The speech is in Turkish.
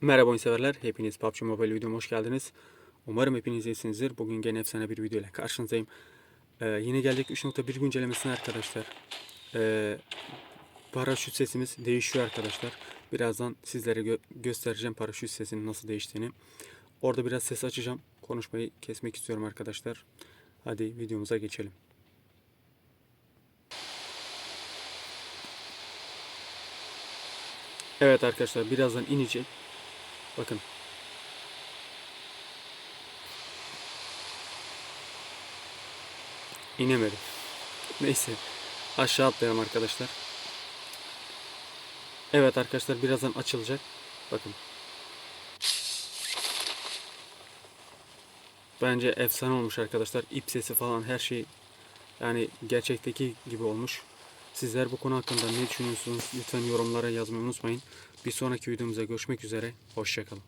Merhaba oyun. Hepiniz PUBG Mobile videoma hoş geldiniz. Umarım hepiniz iyisinizdir. Bugün gene efsane bir video ile karşınızdayım. Ee, yine geldik 3.1 güncellemesine arkadaşlar. Ee, paraşüt sesimiz değişiyor arkadaşlar. Birazdan sizlere gö- göstereceğim paraşüt sesinin nasıl değiştiğini. Orada biraz ses açacağım. Konuşmayı kesmek istiyorum arkadaşlar. Hadi videomuza geçelim. Evet arkadaşlar birazdan inecek. Bakın. İnemedim. Neyse. Aşağı atlayalım arkadaşlar. Evet arkadaşlar birazdan açılacak. Bakın. Bence efsane olmuş arkadaşlar. İp sesi falan her şey yani gerçekteki gibi olmuş. Sizler bu konu hakkında ne düşünüyorsunuz? Lütfen yorumlara yazmayı unutmayın. Bir sonraki videomuzda görüşmek üzere. Hoşçakalın.